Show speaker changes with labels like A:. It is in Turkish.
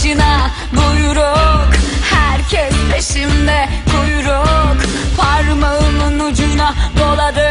A: başına buyruk. Herkes peşimde kuyruk. Parmağımın ucuna doladı.